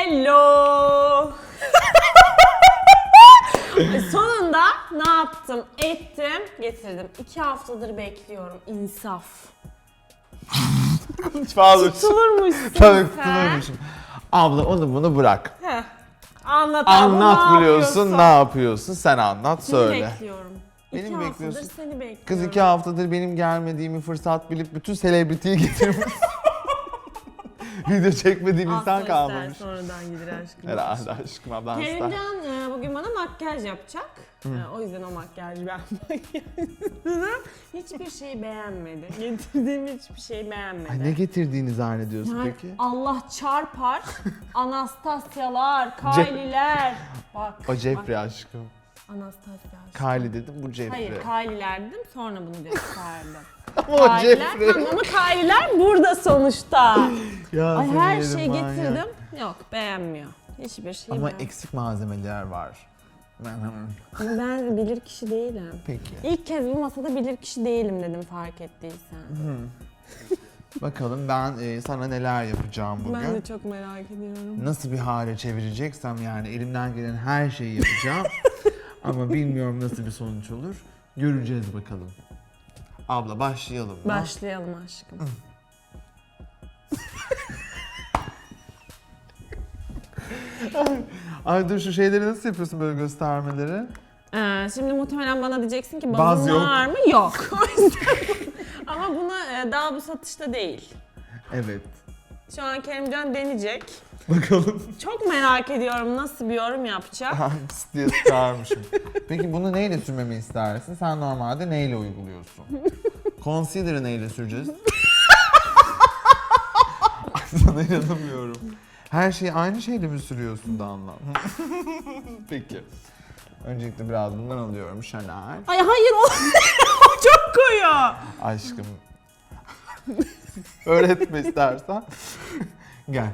Hello. Sonunda ne yaptım? Ettim, getirdim. İki haftadır bekliyorum. İnsaf. Tutulurmuşsun Tabii sen. tutulurmuşum. Abla onu bunu bırak. Heh. Anlat Anlat ne biliyorsun yapıyorsun? ne yapıyorsun sen anlat Seni söyle. bekliyorum. Beni iki mi haftadır bekliyorsun? seni bekliyorum. Kız iki haftadır benim gelmediğimi fırsat bilip bütün selebritiyi getirmiş. Video çekmediğim insan kalmamış. sonradan gider aşkım. Herhalde aşkım ablan ister. Kerimcan e, bugün bana makyaj yapacak. E, o yüzden o makyajı ben hiçbir şeyi beğenmedi. Getirdiğim hiçbir şeyi beğenmedi. Ay ne getirdiğini zannediyorsun Yani peki? Allah çarpar. Anastasyalar, Kylie'ler. Bak. O Jeffrey bak, aşkım. Anastasya. aşkım. Kylie dedim bu Jeffrey. Hayır Kylie'ler dedim sonra bunu gösterdim. Ama o Kylie'ler Jeffrey. tamam ama Kylie'ler burada sonuçta. Ya Ay seni her yerim şeyi manyak. getirdim. Yok beğenmiyor. Hiçbir şey Ama beğenmiyor. eksik malzemeler var. Ama ben bilir kişi değilim. Peki. İlk kez bu masada bilir kişi değilim dedim fark ettiysen. Bakalım ben e, sana neler yapacağım bugün. Ben de çok merak ediyorum. Nasıl bir hale çevireceksem yani elimden gelen her şeyi yapacağım. Ama bilmiyorum nasıl bir sonuç olur. Göreceğiz bakalım. Abla başlayalım mı? Başlayalım aşkım. Ay dur şu şeyleri nasıl yapıyorsun böyle göstermeleri? Ee, şimdi muhtemelen bana diyeceksin ki Baz bazın yok. var mı? Yok. O yüzden Ama bunu e, daha bu satışta değil. Evet. Şu an Kerimcan deneyecek. Bakalım. Çok merak ediyorum nasıl bir yorum yapacak. Pis diye sıkarmışım. Peki bunu neyle sürmemi istersin? Sen normalde neyle uyguluyorsun? Concealer'ı neyle süreceğiz? Ay, Sana inanamıyorum. Her şeyi aynı şeyle mi sürüyorsun Damla? Peki. Öncelikle biraz bundan alıyorum Chanel. Ay hayır o, o çok koyu. Aşkım. Öğretme istersen. Gel.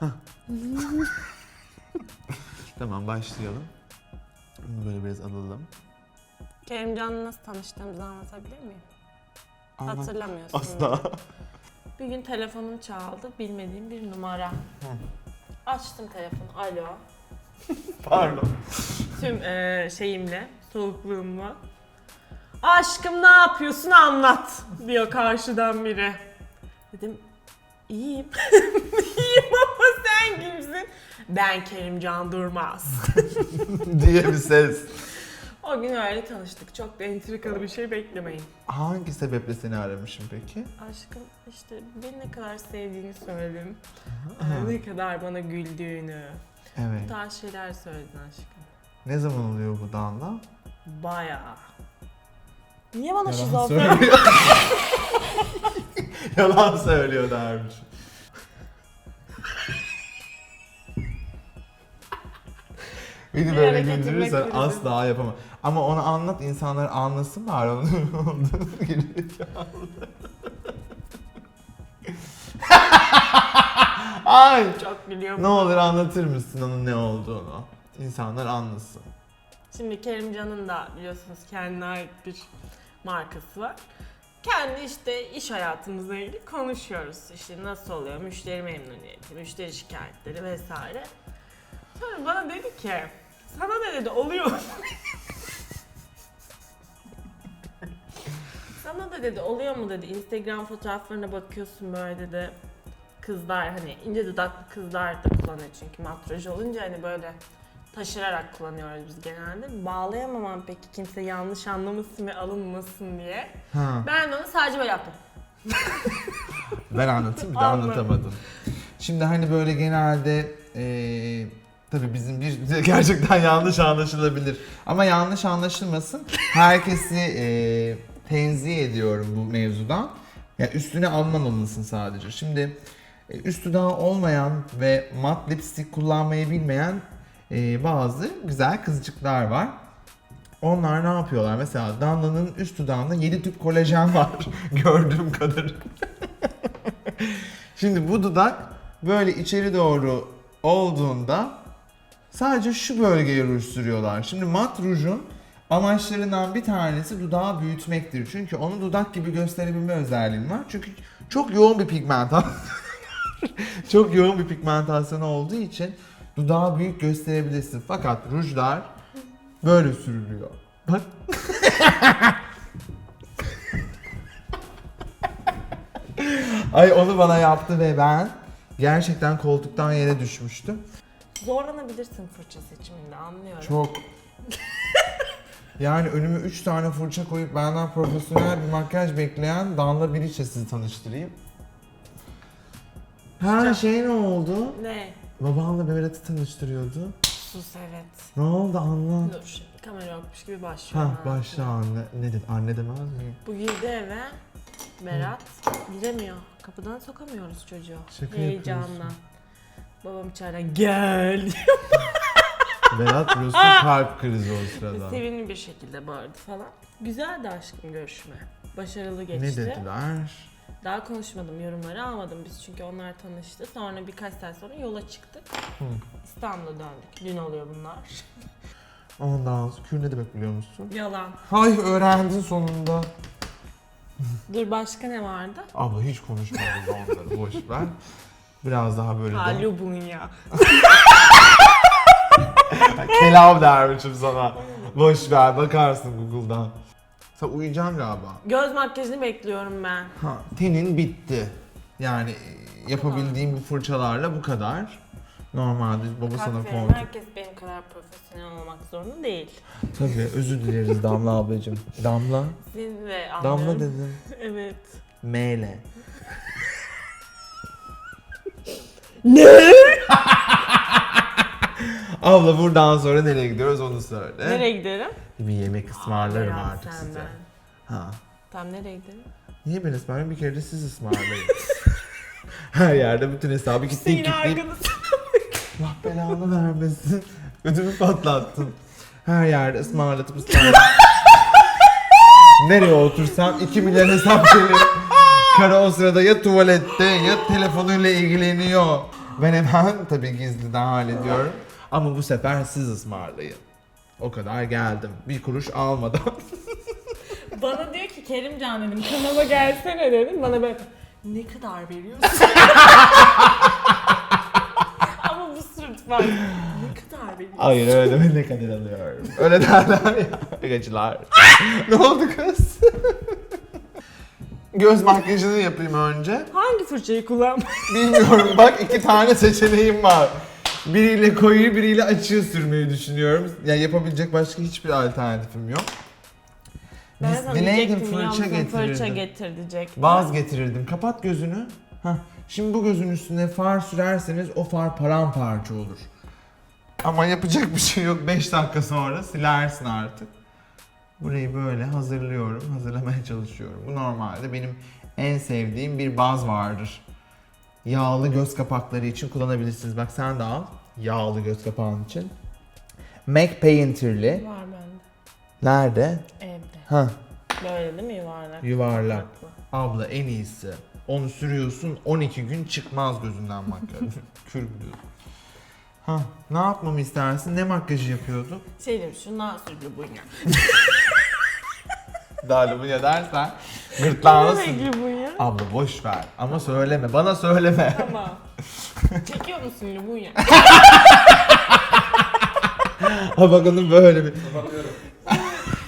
Tamam başlayalım. Bunu böyle biraz alalım. Kerimcan'la nasıl tanıştığımızı anlatabilir miyim? Anlat. Hatırlamıyorsun. Asla. Bir gün telefonum çaldı. Bilmediğim bir numara. Açtım telefonu. Alo. Pardon. Tüm eee, şeyimle, soğukluğumla. Aşkım ne yapıyorsun anlat diyor karşıdan biri. Dedim iyiyim. Ben Kerimcan Durmaz. diye bir ses. o gün öyle tanıştık. Çok da entrikalı bir şey beklemeyin. Hangi sebeple seni aramışım peki? Aşkım işte beni ne kadar sevdiğini söyledim. Ee, ne kadar bana güldüğünü. Bu Evet. tarz şeyler söyledin aşkım. Ne zaman oluyor bu Danla? Bayağı. Niye bana şizofren? Yalan söylüyor dermiş. Beni Bir böyle hareket güldürürsen etmek asla yapamam. Ama onu anlat insanlar anlasın bari onun olduğunu gerizekalı. Ay Çok biliyorum. ne olur anlatır mısın onun ne olduğunu? İnsanlar anlasın. Şimdi Kerimcan'ın da biliyorsunuz kendine ait bir markası var. Kendi işte iş hayatımızla ilgili konuşuyoruz. İşte nasıl oluyor, müşteri memnuniyeti, müşteri şikayetleri vesaire. Sonra bana dedi ki, sana da dedi oluyor. sana da dedi oluyor mu dedi, Instagram fotoğraflarına bakıyorsun böyle dedi. Kızlar hani ince dudaklı kızlar da kullanıyor çünkü matraj olunca hani böyle taşırarak kullanıyoruz biz genelde. Bağlayamamam peki kimse yanlış anlamasın ve alınmasın diye. Ha. Ben onu sadece böyle yaptım. Ben anlatayım bir de Anlat. anlatamadım. Şimdi hani böyle genelde eee tabii bizim bir gerçekten yanlış anlaşılabilir. Ama yanlış anlaşılmasın. Herkesi eee tenzih ediyorum bu mevzudan. Ya üstüne almamalısın sadece. Şimdi e, üst olmayan ve mat lipstick kullanmayı bilmeyen e, bazı güzel kızcıklar var. Onlar ne yapıyorlar? Mesela Danla'nın üst dudağında 7 tüp kolajen var gördüğüm kadarıyla. Şimdi bu dudak böyle içeri doğru olduğunda Sadece şu bölgeye ruj sürüyorlar. Şimdi mat rujun amaçlarından bir tanesi dudağı büyütmektir. Çünkü onu dudak gibi gösterebilme özelliği var. Çünkü çok yoğun bir pigmentasyon. çok yoğun bir pigmentasyon olduğu için dudağı büyük gösterebilirsin. Fakat rujlar böyle sürülüyor. Bak. Ay onu bana yaptı ve ben gerçekten koltuktan yere düşmüştüm. Zorlanabilirsin fırça seçiminde anlıyorum. Çok. yani önüme 3 tane fırça koyup benden profesyonel bir makyaj bekleyen Danla Biliç'e sizi tanıştırayım. Her şey ne oldu? Ne? Babanla Berat'ı tanıştırıyordu. Sus evet. Ne oldu anla. Dur şimdi kamera yokmuş gibi başlıyorum. Ha başla anne. Ne dedi? Anne demez mi? Bu girdi eve. Berat giremiyor. Kapıdan sokamıyoruz çocuğu. Şaka Heyecanla. yapıyorsun. Babam içeriden gel Berat biliyorsun kalp krizi o sırada. Sevimli bir şekilde bağırdı falan. Güzeldi aşkım görüşme. Başarılı Ne geçti. dediler? Daha konuşmadım, yorumları almadım biz çünkü onlar tanıştı. Sonra birkaç saat sonra yola çıktık. İstanbul'a döndük. Dün oluyor bunlar. Ondan sonra kür ne demek biliyor musun? Yalan. Hay öğrendin sonunda. Dur başka ne vardı? Abla hiç konuşmadım onları boş ver. Biraz daha böyle de. Halubunya. Kelam dermişim sana. Boş ver bakarsın Google'dan. Sen uyuyacaksın galiba. Göz makyajını bekliyorum ben. Ha, tenin bitti. Yani e, yapabildiğim bu fırçalarla bu kadar. Normalde baba sana Kalk verin, kont. herkes benim kadar profesyonel olmak zorunda değil. Tabii özür dileriz Damla ablacığım. Damla. Sizin de Damla anlıyorum. dedim. evet. Meyle. Ne? Abla buradan sonra nereye gidiyoruz onu söyle. Nereye giderim? Bir yemek ısmarlarım Berat, artık sen size. ben. Ha. Tam nereye giderim? Niye ben ısmarlayayım? Bir kere de siz ısmarlayın. Her yerde bütün hesabı kilitleyip Senin kilitleyip arkanı Allah belanı vermesin. Ödümü patlattın. Her yerde ısmarlatıp ısmarlatıp. Nereye otursam 2 milyar hesap geliyor. Kara o sırada ya tuvalette ya telefonuyla ilgileniyor. Ben hemen tabii gizliden hallediyorum. Ama bu sefer siz ısmarlayın. O kadar geldim. Bir kuruş almadan. Bana diyor ki Kerimcan dedim kanala gelsene dedim. Bana böyle ne kadar veriyorsun? Ama bu sırt var. Ne kadar veriyorsun? Hayır öyle deme ne kadar alıyorum. Öyle derler ya. Gacılar. ne oldu kız? Göz makyajını yapayım önce. Hangi fırçayı kullan? Bilmiyorum bak iki tane seçeneğim var. Biriyle koyu biriyle açığı sürmeyi düşünüyorum. Yani yapabilecek başka hiçbir alternatifim yok. Ben sana diyecektim fırça yalnızım, Fırça getirirdim. getir diyecektim. Vaz getirirdim. Kapat gözünü. Hah. Şimdi bu gözün üstüne far sürerseniz o far paramparça olur. Ama yapacak bir şey yok. 5 dakika sonra silersin artık. Burayı böyle hazırlıyorum. Hazırlamaya çalışıyorum. Bu normalde benim en sevdiğim bir baz vardır. Yağlı göz kapakları için kullanabilirsiniz. Bak sen de al. Yağlı göz kapağın için. MAC Painter'li. Var bende. Nerede? Evde. Ha, Böyle değil mi yuvarlak? Yuvarlak. Kapaklı. Abla en iyisi. Onu sürüyorsun 12 gün çıkmaz gözünden makyaj. Kür biliyorsun. Ha, ne yapmamı istersin? Ne makyajı yapıyordun? Şey demiş şu nasürlü bu ya. Dalı bu ya dersen gırtlağına Ne sür. renkli bu ya? Abla boş ver ama söyleme bana söyleme. Tamam. Çekiyor musun Lubunya? ha bakalım böyle bir.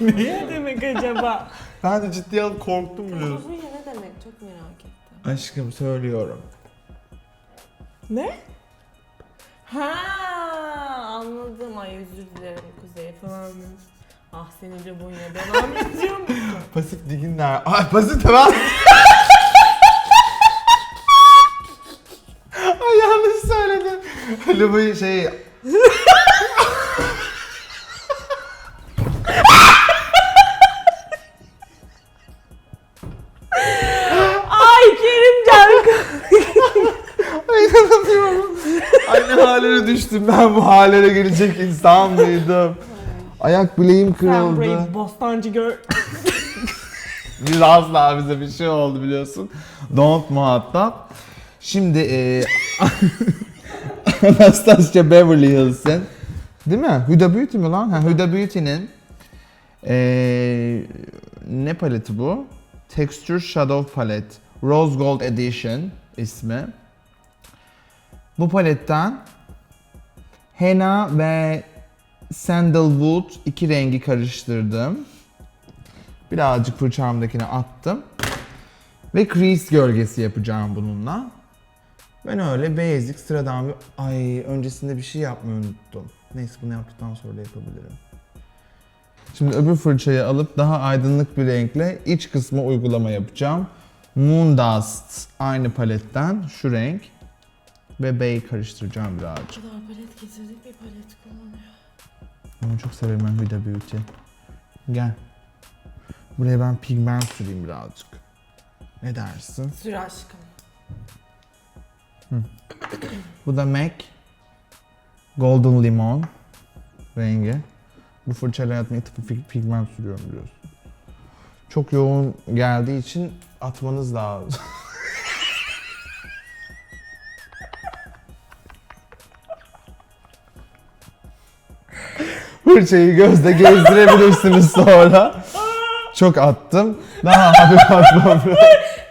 ne demek acaba? Ben de ciddi alıp korktum biliyorsun. Lubunya ne demek? Çok merak ettim. Aşkım söylüyorum. Ne? Ha anladım. Ay özür dilerim Kuzey falan. Ah seni Lubunya devam musun? Pasif diginler. Ay pasif tamam. Ay yanlış söyledim. Öyle bu şey... Ay Kerimcan. Ay inanamıyorum. Ay ne hallere düştüm ben bu hallere gelecek insan mıydım? Ayak bileğim Sen kırıldı. burayı bostancı gör. Biz asla bize bir şey oldu biliyorsun. Don't muhatap. Şimdi e, Anastasia Beverly Hills'in Değil mi? Huda Beauty mi lan? Ha, Huda Beauty'nin ee, ne paleti bu? Texture Shadow Palette. Rose Gold Edition ismi. Bu paletten henna ve sandalwood iki rengi karıştırdım. Birazcık fırçamdakine attım. Ve crease gölgesi yapacağım bununla. Ben öyle basic sıradan bir... Ay öncesinde bir şey yapmayı unuttum. Neyse bunu yaptıktan sonra da yapabilirim. Şimdi öbür fırçayı alıp daha aydınlık bir renkle iç kısma uygulama yapacağım. Moon Dust aynı paletten şu renk ve Bay karıştıracağım birazcık. O kadar palet getirdik bir palet kullanıyor. Onu çok severim ben Huda Beauty. Gel. Buraya ben pigment süreyim birazcık. Ne dersin? Sür aşkım. Bu da MAC Golden Limon rengi. Bu fırçayla defa pig- pigment sürüyorum biliyorsun. Çok yoğun geldiği için atmanız lazım. Fırçayı gözde gezdirebilirsiniz sonra. Çok attım. Daha hafif atmam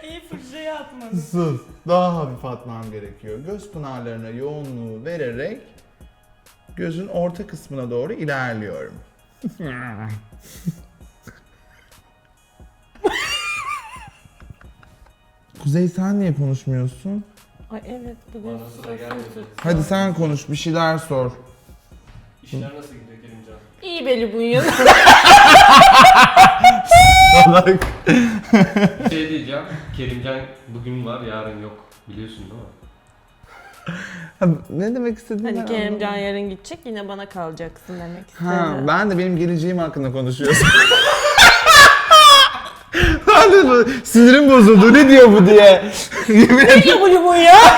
İyi fırçayı atmadın. Sus. Daha hafif atmam gerekiyor. Göz pınarlarına yoğunluğu vererek gözün orta kısmına doğru ilerliyorum. Kuzey sen niye konuşmuyorsun? Ay evet bugün. Hadi sen konuş, bir şeyler sor. İşler nasıl gidiyor Kerimcan? İyi beli bunyan. Bir şey diyeceğim. Kerimcan bugün var, yarın yok. Biliyorsun değil mi? ne demek istedin? Hani ben Kerimcan anlamadım. yarın gidecek yine bana kalacaksın demek istedi. Ha, ben de benim geleceğim hakkında konuşuyorsun. ben de bu- sinirim bozuldu. Ne diyor bu diye. Yemin. Ne bu limon ya?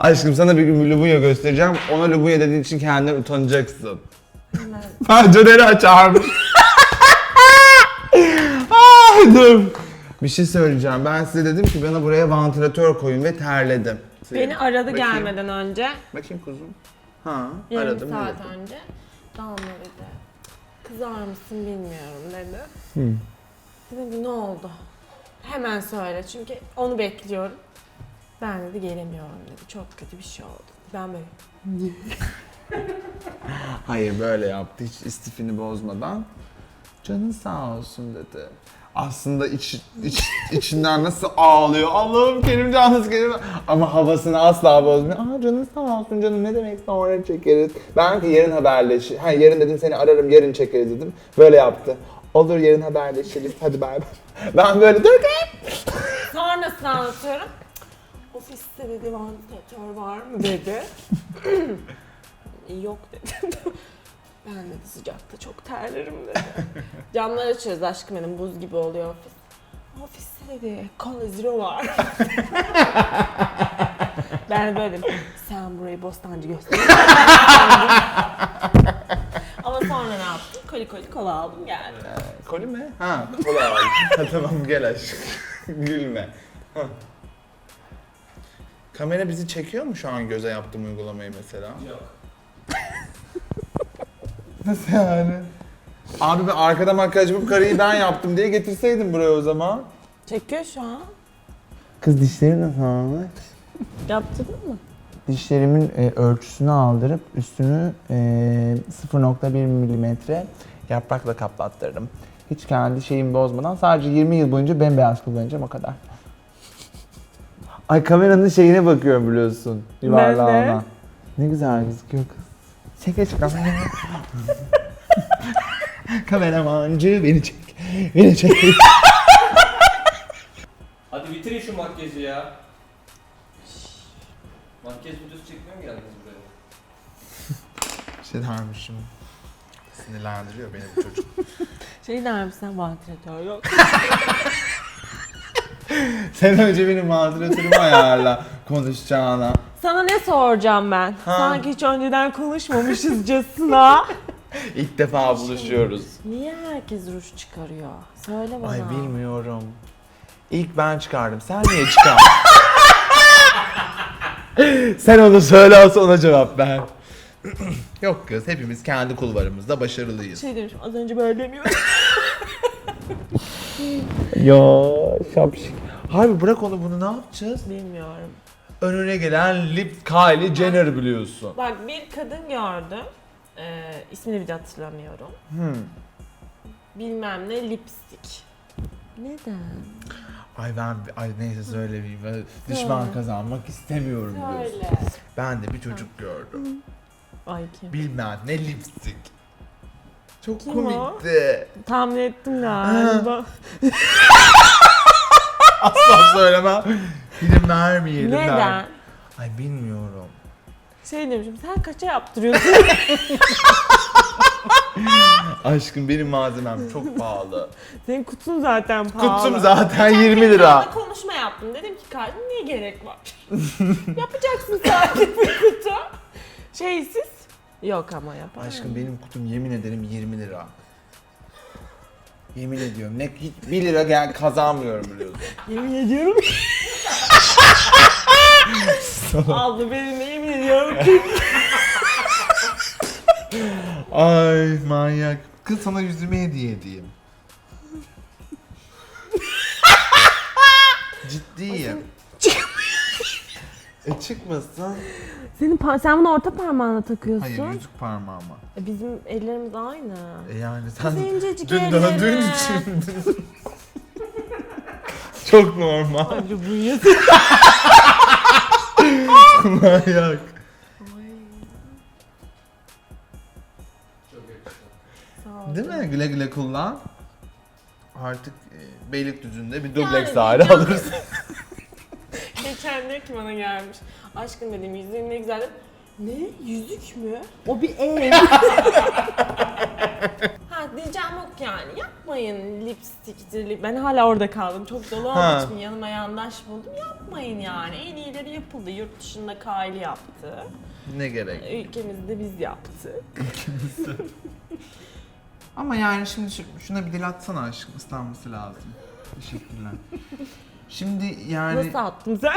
Aşkım sana bir gün Lubunya göstereceğim. Ona Lubunya dediğin için kendinden utanacaksın. Ben Caner'i açarmış. Ay dur. Bir şey söyleyeceğim. Ben size dedim ki bana buraya vantilatör koyun ve terledim. Beni aradı Bakayım. gelmeden önce. Bakayım kuzum. Ha, Yarım aradım. saat dedim. önce. Damla dedi. Kızar mısın bilmiyorum dedi. Hı. Dedim ki ne oldu? Hemen söyle çünkü onu bekliyorum. Ben dedi gelemiyorum dedi. Çok kötü bir şey oldu. Ben böyle Hayır böyle yaptı hiç istifini bozmadan. Canın sağ olsun dedi. Aslında iç, iç içinden nasıl ağlıyor. Allah'ım Kerimcan nasıl Kerimcan. Ama havasını asla bozmuyor. Aa canın sağ olsun canım ne demek sonra çekeriz. Ben ki yarın haberleş. Ha yarın dedim seni ararım yarın çekeriz dedim. Böyle yaptı. Olur yarın haberleşiriz hadi bay bay. Ben böyle dur. Sonrasını anlatıyorum. Ofiste dedi vantilatör var mı dedi. Yok dedim. Ben dedi sıcakta çok terlerim dedi. Camları açıyoruz aşkım benim buz gibi oluyor ofis. Ofiste dedi kola zero var. ben de böyle dedim. Sen burayı Bostancı göster. Ama sonra ne yaptım? Koli koli kola aldım geldim. Koli mi? Ha kola aldım. ha, tamam gel aşkım. Gülme. Ha. Kamera bizi çekiyor mu şu an göze yaptığım uygulamayı mesela? Yok. Nasıl yani? Abi ben arkada makyaj yapıp karıyı ben yaptım diye getirseydim buraya o zaman. Çekiyor şu an. Kız dişlerin nasıl olmuş? Yaptırdın mı? Dişlerimin e, ölçüsünü aldırıp üstünü e, 0.1 milimetre yaprakla kaplattırdım. Hiç kendi şeyimi bozmadan sadece 20 yıl boyunca bembeyaz kullanacağım o kadar. Ay kameranın şeyine bakıyorum biliyorsun. Yuvarlağına. Ne güzel gözüküyor kız. Çek aç kamerayı. Kameramancı beni çek. Beni çek. Hadi bitirin şu makyajı ya. Makyaj videosu çekmeye mi geldiniz buraya? şey dermişim. Sinirlendiriyor beni bu çocuk. Şey der misin vantilatör yok. Sen önce benim mağduratörümü ayarla konuşacağına. Sana ne soracağım ben? Ha. Sanki hiç önceden konuşmamışızcasına. İlk defa buluşuyoruz. Niye herkes ruj çıkarıyor? Söyle bana. Ay bilmiyorum. İlk ben çıkardım. Sen niye çıkardın? Sen onu söyle olsa ona cevap ver. Yok kız hepimiz kendi kulvarımızda başarılıyız. Şey demişim az önce böyle demiyordum. Ya şapşik. Harbi bırak onu bunu ne yapacağız? Bilmiyorum. Önüne gelen Lip Kylie Jenner biliyorsun. Bak bir kadın gördüm. Ee, ismini bile hatırlamıyorum. Hmm. Bilmem ne lipstick. Neden? Ay ben ay neyse söylemeyeyim. Ben düşman kazanmak istemiyorum biliyorsun. Söyle. Ben de bir çocuk gördüm. Ay kim? Bilmem ne lipstick. Çok Kim komikti. Tahmin ettim galiba. Asla söylemem. Film vermeyelim. Neden? Ay bilmiyorum. Şey demişim sen kaça yaptırıyorsun? Aşkım benim malzemem çok pahalı. Senin kutun zaten pahalı. Kutum zaten Geçen 20 gün lira. konuşma yaptım. Dedim ki kardeşim niye gerek var? Yapacaksın sadece bir kutu. Şeysiz. Yok ama yapar. Aşkım benim kutum yemin ederim 20 lira. Yemin ediyorum. Ne 1 lira gel kazanmıyorum biliyorsun. Yemin ediyorum. Abla benim de yemin ediyorum ki. Ay manyak. Kız sana yüzüme hediye edeyim. Ciddiyim. E çıkmasın. Senin pa- sen bunu orta parmağına takıyorsun. Hayır yüzük parmağıma. E, Bizim ellerimiz aynı. E yani sen Kız incecik dün elleri. döndüğün için. Çok normal. Acı bu yüz. Manyak. Sağ ol. Değil mi? Güle güle kullan. Artık e, Beylikdüzü'nde bir dubleks daire alırsın. Geçen diyor ki bana gelmiş. Aşkım dedim yüzüğün ne güzel. Ne? Yüzük mü? O bir ev. ha diyeceğim yok yani. Yapmayın lipstiktir. lip- Ben hala orada kaldım. Çok dolu Ha. olduğu için yanıma yandaş buldum. Yapmayın yani. En iyileri yapıldı. Yurt dışında Kylie yaptı. ne gerek? Ülkemizde biz yaptık. Ama yani şimdi şu- şuna bir dil atsana aşkım ıslanması lazım. Teşekkürler. Şimdi yani Nasıl attım sen?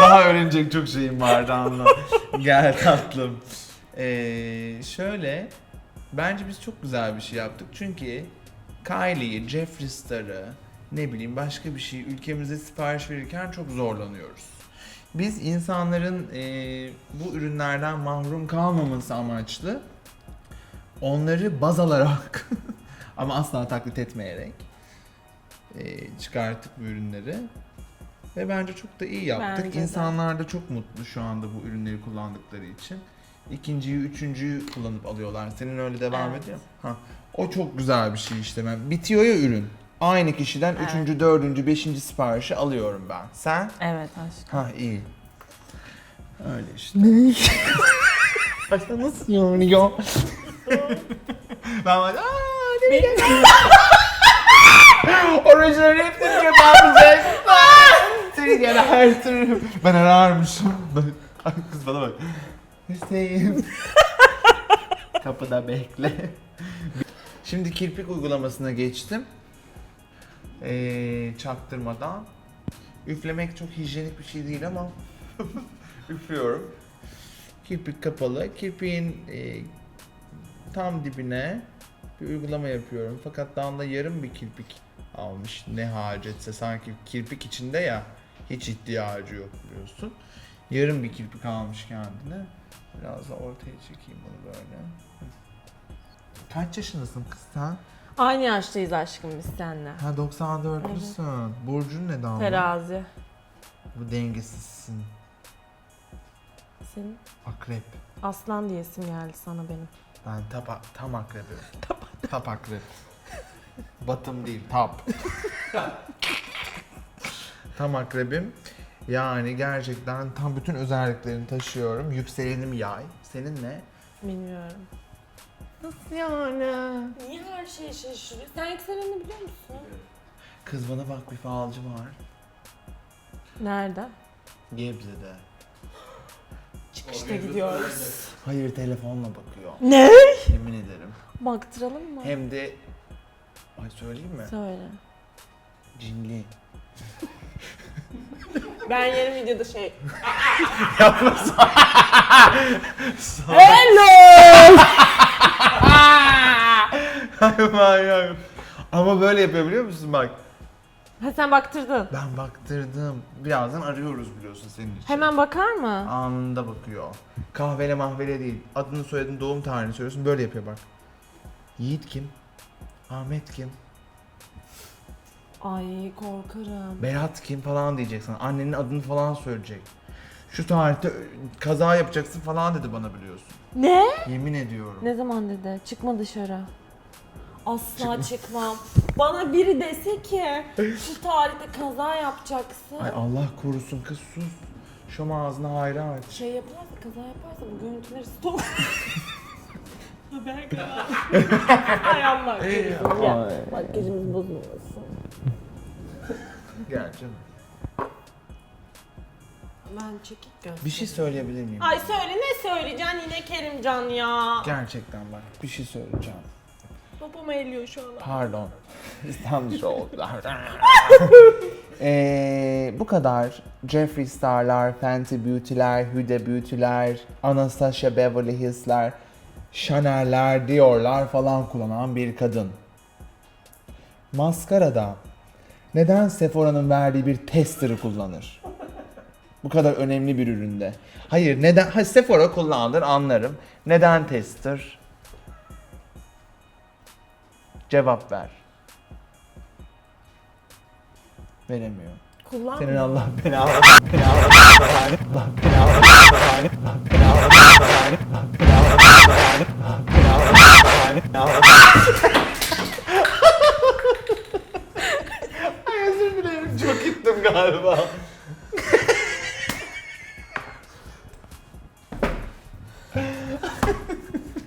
daha öğrenecek çok şeyim vardı anla. Gel tatlım. Ee, şöyle bence biz çok güzel bir şey yaptık çünkü Kylie'yi, Jeffree Star'ı ne bileyim başka bir şey ülkemize sipariş verirken çok zorlanıyoruz. Biz insanların ee, bu ürünlerden mahrum kalmaması amaçlı onları baz alarak ama asla taklit etmeyerek ee, çıkarttık bu ürünleri. Ve bence çok da iyi yaptık. Bence de. İnsanlar da çok mutlu şu anda bu ürünleri kullandıkları için. İkinciyi, üçüncüyü kullanıp alıyorlar. Senin öyle devam Evet. ediyor? Ha. O çok güzel bir şey işte. Ben bitiyor ya ürün. Aynı kişiden Evet. üçüncü, dördüncü, beşinci siparişi alıyorum ben. Sen? Evet aşkım. Ha iyi. Öyle işte. Ay, Nasıl ya? ben böyle aaa ne bileyim. Orijinal hepsini yapabileceksin. Seni gene her türlü. Ben ararmışım. Ben- Ay kız bana bak. Hüseyin. Kapıda bekle. Şimdi kirpik uygulamasına geçtim. Ee, çaktırmadan. Üflemek çok hijyenik bir şey değil ama üflüyorum. Kirpik kapalı. Kirpiğin e, tam dibine bir uygulama yapıyorum. Fakat Damla yarım bir kirpik almış. Ne hacetse sanki kirpik içinde ya hiç ihtiyacı yok biliyorsun. Yarım bir kirpik almış kendine. Biraz da ortaya çekeyim bunu böyle. Kaç yaşındasın kız sen? Aynı yaştayız aşkım biz seninle. Ha 94'lüsün. Burcun ne Damla? Terazi. Bu dengesizsin. Senin Akrep. aslan diyesim geldi sana benim. Ben tap, tam akrebim. tap akrep. Batım değil, tap. tam akrebim. Yani gerçekten tam bütün özelliklerini taşıyorum. Yükselenim yay. Senin ne? Bilmiyorum. Nasıl yani? Niye her şeye şaşırıyorsun? Sen yükselenini biliyor musun? Kız bana bak bir falcı var. Nerede? Gebze'de. Çıkışta gidiyoruz. Hayır telefonla bakıyor. Ne? Yemin ederim. Baktıralım mı? Hem de... Ay söyleyeyim mi? Söyle. Cinli. Ben yarın videoda şey... Hello! Ay manyak. Ama böyle yapıyor biliyor musun bak. Ha sen baktırdın. Ben baktırdım. Birazdan arıyoruz biliyorsun senin için. Hemen bakar mı? Anında bakıyor. Kahvele mahvele değil. Adını soyadını doğum tarihini söylüyorsun böyle yapıyor bak. Yiğit kim? Ahmet kim? Ay korkarım. Berat kim falan diyecek sana. Annenin adını falan söyleyecek. Şu tarihte kaza yapacaksın falan dedi bana biliyorsun. Ne? Yemin ediyorum. Ne zaman dedi? Çıkma dışarı. Asla çıkmam. Bana biri dese ki şu tarihte kaza yapacaksın. Ay Allah korusun kız sus. Şu ağzına hayra aç. Şey yaparsa kaza yaparsa bu görüntüleri stop. Haber kanal. Ay Allah korusun. Gel. Makyajımız bozulmasın. Gel canım. Ben çekik göz. Bir şey söyleyebilir miyim? Ay söyle ne söyleyeceksin yine Kerimcan ya. Gerçekten bak bir şey söyleyeceğim. Babam eğiliyor şu an. Pardon. İstanbul oldular. Ee, bu kadar Jeffree Star'lar, Fenty Beauty'ler, Huda Beauty'ler, Anastasia Beverly Hills'ler, Chanel'ler, Dior'lar falan kullanan bir kadın. Maskarada neden Sephora'nın verdiği bir tester'ı kullanır? Bu kadar önemli bir üründe. Hayır neden? Ha, Sephora kullandır anlarım. Neden tester? Cevap ver. Veremiyor. Kullan. Senin Allah belanı belanı Allah belanı Allah belanı Allah belanı Ay özür dilerim çok gittim galiba.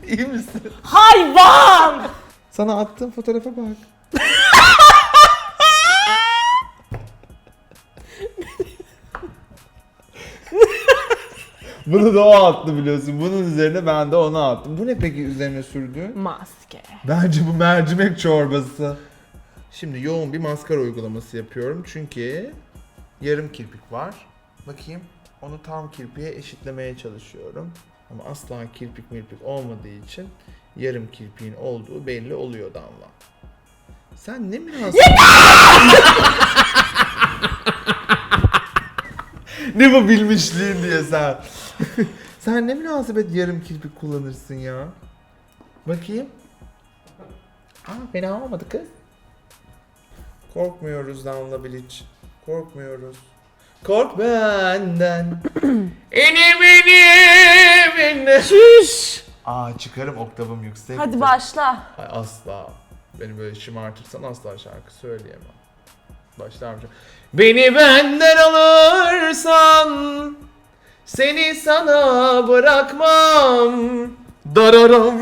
İyi misin? Hayvan! Sana attığım fotoğrafa bak. Bunu da o attı biliyorsun. Bunun üzerine ben de onu attım. Bu ne peki üzerine sürdüğün? Maske. Bence bu mercimek çorbası. Şimdi yoğun bir maskara uygulaması yapıyorum çünkü yarım kirpik var. Bakayım onu tam kirpiğe eşitlemeye çalışıyorum. Ama asla kirpik mirpik olmadığı için yarım kirpiğin olduğu belli oluyor Damla. Sen ne münasebet... ne bu bilmişliğin diye sen. sen ne münasebet yarım kirpik kullanırsın ya. Bakayım. Aa fena olmadı kız. Korkmuyoruz Damla Bilic. Korkmuyoruz. Kork benden. enim enim enim. Şüş! Aa çıkarım oktavım yüksek. Hadi başla. Ay asla. Beni böyle şımartırsan asla şarkı söyleyemem. Başlar mısın? Beni benden alırsan seni sana bırakmam. Dararam.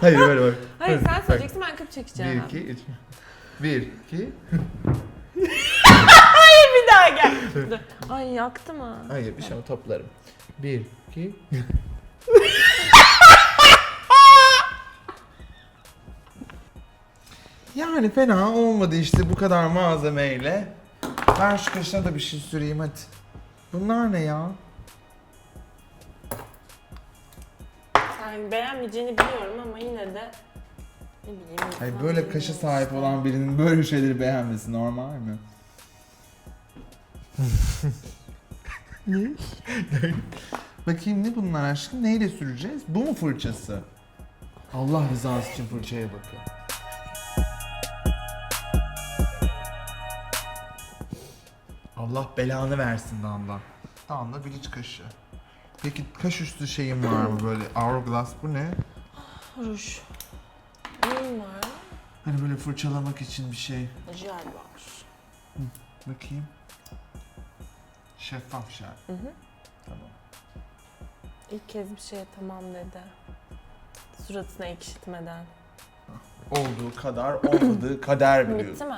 Hayır böyle bak. Hayır sen söyleyeceksin ben klip çekeceğim. Bir, iki, üç. Bir, iki. Bir daha gel. Dur. Ay yaktı mı? Hayır bir şey ama toplarım. Bir, iki. yani fena olmadı işte bu kadar malzemeyle. Ben şu kaşına da bir şey süreyim hadi. Bunlar ne ya? Sen beğenmeyeceğini biliyorum ama yine de ne bileyim. İnsan böyle bilmiyor kaşı sahip işte. olan birinin böyle şeyleri beğenmesi normal mi? ne? Bakayım ne bunlar aşkım? Neyle süreceğiz? Bu mu fırçası? Allah rızası için fırçaya bakın. Allah belanı versin Damla. Damla bilic kaşı. Peki kaş üstü şeyin var mı böyle hourglass bu ne? Ruj. Neyin var? Hani böyle fırçalamak için bir şey. Jel var. Bakayım. Şeffaf şer. Hı hı. Tamam. İlk kez bir şeye tamam dedi. Suratına ekşitmeden. Olduğu kadar olmadığı kader Bitti biliyorsun. mi?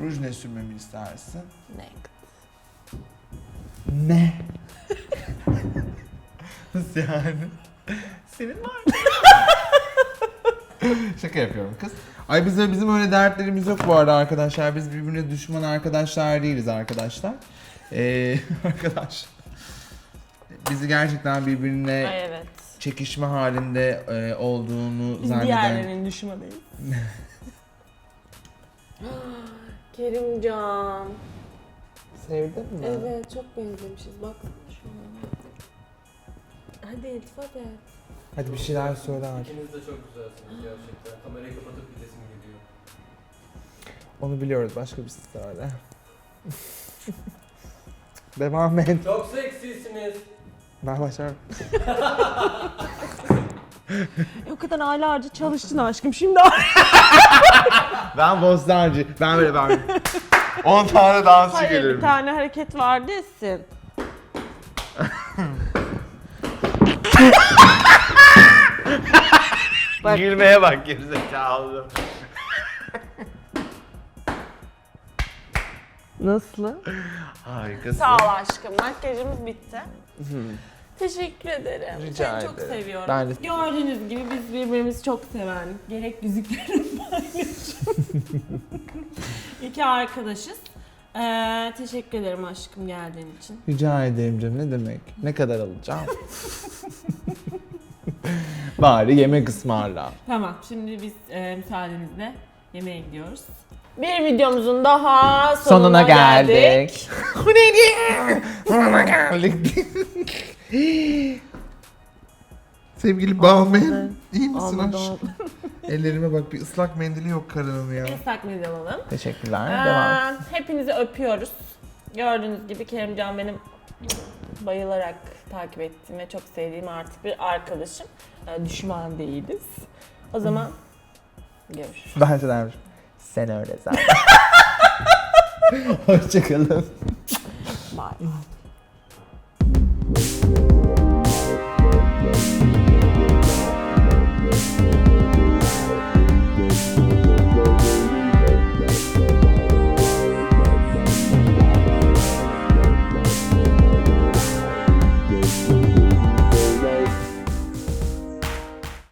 Ruj ne sürmemi istersin? Next. Ne? Nasıl yani? Senin var. Şaka yapıyorum kız. Ay bize bizim öyle dertlerimiz yok bu arada arkadaşlar. Biz birbirine düşman arkadaşlar değiliz arkadaşlar. Ee, arkadaş. Bizi gerçekten birbirine Ay evet. çekişme halinde e, olduğunu Biz zanneden diğerlerinin düşmanıyız. Kerimcan. Sevdin mi? Evet çok benzemişiz. Bak şuna. Hadi iltifat et. Hadi bir şeyler söyle artık. İkiniz de çok güzelsiniz gerçekten. Kamerayı kapatıp gidesim geliyor. Onu biliyoruz. Başka bir söyle. Devam et. Çok seksisiniz. Ben başarım. E, o kadar aylarca çalıştın aşkım. Şimdi Ben bostancı. Ben böyle ben. 10 tane dansçı Hayır bir gelirim. tane hareket var desin. Bak. Gülmeye bak gerizekalı. Nasıl? Harikasın. Sağ ol aşkım. Makyajımız bitti. Teşekkür ederim. Rica Seni çok ederim. seviyorum. Ben de- Gördüğünüz gibi biz birbirimizi çok seven, gerek yüzüklerin paylaşım. İki arkadaşız. Ee, teşekkür ederim aşkım geldiğin için. Rica ederim canım ne demek? Ne kadar alacağım? Bari yemek ısmarla. Tamam, şimdi biz e, müsaadenizle yemeğe gidiyoruz. Bir videomuzun daha sonuna, Sonuna geldik. geldik. Bu neydi? Sonuna geldik. Sevgili Bağmen, iyi misin aşkım? Ellerime bak bir ıslak mendili yok karının ya. Islak mendil alalım. Teşekkürler. Ee, Devam. hepinizi öpüyoruz. Gördüğünüz gibi Kerimcan benim bayılarak takip ettiğim ve çok sevdiğim artık bir arkadaşım. Ee, düşman değiliz. O zaman görüşürüz. Bence de sen öyle zaten. Hoşçakalın. Bye.